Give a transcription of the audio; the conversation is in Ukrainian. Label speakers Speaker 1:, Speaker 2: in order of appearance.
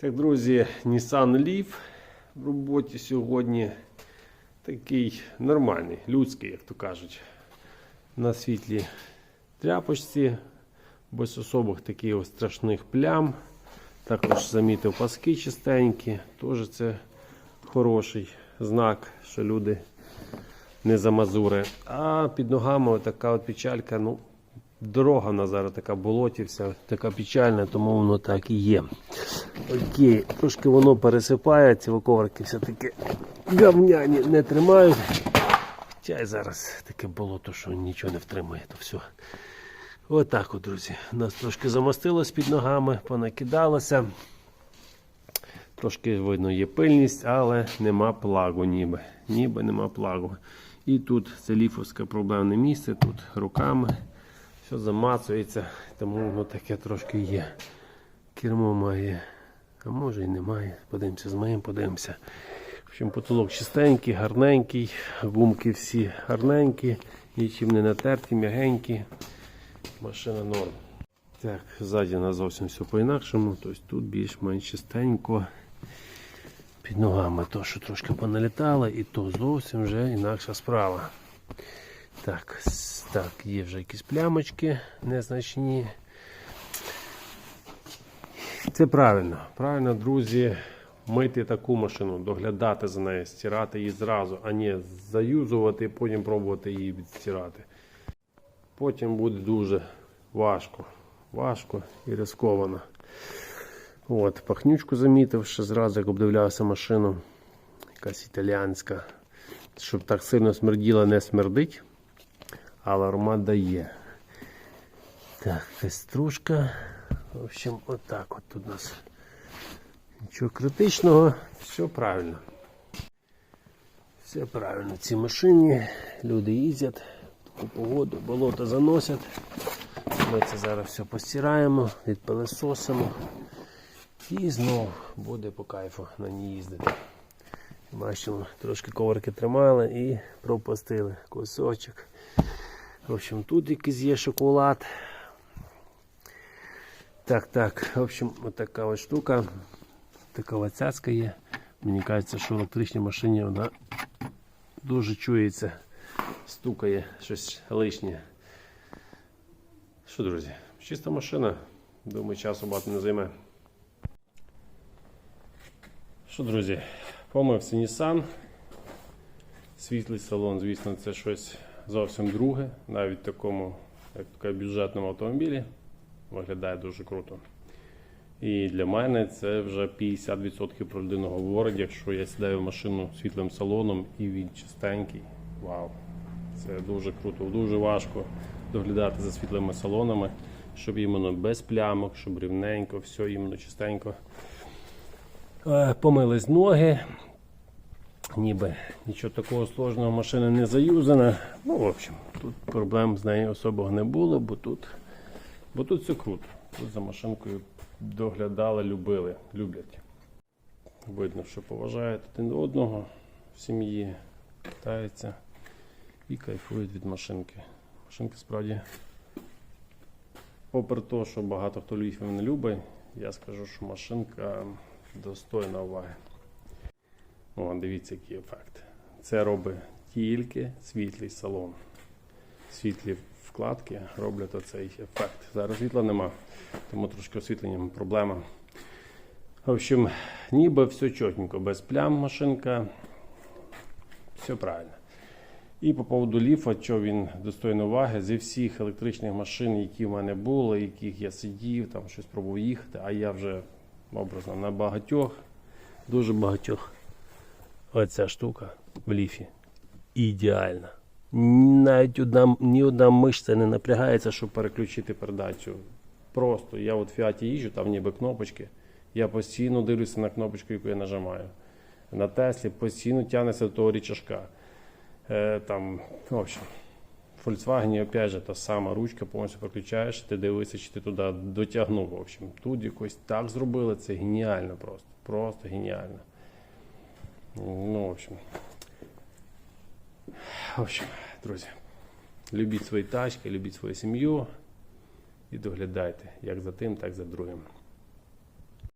Speaker 1: Так, друзі, Nissan Leaf в роботі сьогодні такий нормальний, людський, як то кажуть. На світлі тряпочці, без особих таких ось страшних плям. Також замітив паски чистенькі, теж це хороший знак, що люди не замазури. А під ногами така от печалька, ну, дорога в зараз така болотівся, така печальна, тому воно так і є. Окей, трошки воно пересипає, ці коврики все-таки говняні не тримають. Хоча зараз таке болото, що нічого не втримує, то все. Отак от, друзі. Нас трошки замостилось під ногами, понакидалося. Трошки видно є пильність, але нема плагу ніби. Ніби нема плагу. І тут це ліфовське проблемне місце, тут руками все замацується, тому воно таке трошки є. Кермо має, а може і немає. Подивимося, з моїм подивимося. В общем, потолок чистенький, гарненький, гумки всі гарненькі, нічим не натерті, м'ягенькі. Машина норм. Так, ззаді нас зовсім все по-інакшому. Тобто тут більш-менш чистенько. Під ногами то, що трошки поналітало, і то зовсім вже інакша справа. Так, так, є вже якісь плямочки незначні. Це правильно. Правильно, друзі, мити таку машину, доглядати за нею, стирати її зразу, а не заюзувати потім пробувати її відстирати. Потім буде дуже важко. Важко і ризиковано. От, пахнючку замітив, ще зразу як обдивлявся машину. Якась італіанська. Щоб так сильно смерділа, не смердить, але аромат дає. Так, якась стружка. В общем, отак от тут у нас. Нічого критичного, все правильно. Все правильно. В цій машині люди їздять, таку погоду, болото заносять. Ми це зараз все постираємо, відпилесосимо. І знов буде по кайфу на ній їздити. Бачимо, трошки коврики тримали і пропустили кусочок. В общем, тут якийсь є шоколад. Так, так, в общем, отака ось штука. Така ось цяцька є. Мені кажеться, що в електричній машині вона дуже чується, стукає щось лишнє. Що, друзі, чиста машина. Думаю, часу багато не займе. Що, друзі, помився Nissan. Світлий салон, звісно, це щось зовсім друге. Навіть в такому, як таке, бюджетному автомобілі. Виглядає дуже круто. І для мене це вже 50% про людину говорить, якщо я сідаю в машину світлим салоном і він чистенький. Вау! Це дуже круто, дуже важко доглядати за світлими салонами, щоб іменно без плямок, щоб рівненько, все іменно чистенько. Е, Помились ноги. Ніби нічого такого сложного машина не заюзана. Ну, в общем, тут проблем з нею особого не було, бо тут, бо тут все круто. Тут за машинкою доглядали, любили, люблять. Видно, що поважають один одного в сім'ї, питаються і кайфують від машинки. Машинки справді, попри те, що багато хто ліфів не любить, я скажу, що машинка достойна уваги. О, дивіться, який ефект. Це робить тільки світлий салон. Світлі вкладки роблять оцей ефект. Зараз світла нема, тому трошки освітленням проблема. В общем, ніби все чотенько, без плям машинка. Все правильно. І по поводу ліфа, що він достойний уваги, зі всіх електричних машин, які в мене були, яких я сидів, там щось пробував їхати, а я вже образно на багатьох, дуже багатьох. Оця штука в ліфі ідеальна. Навіть одна, ні одна мишця не напрягається, щоб переключити передачу. Просто я от в фіаті їжджу, там ніби кнопочки. Я постійно дивлюся на кнопочку, яку я нажимаю. На Теслі постійно тягнеться до того річашка. Е, там, в общем, Volkswagen, опять же, та сама ручка повністю переключаєш, ти дивишся, чи ти туди дотягнув. В общем, тут якось так зробили, це геніально просто. Просто геніально. Ну, в общем. В общем, друзі, любіть свої тачки, любіть свою сім'ю і доглядайте як за тим, так і за другим.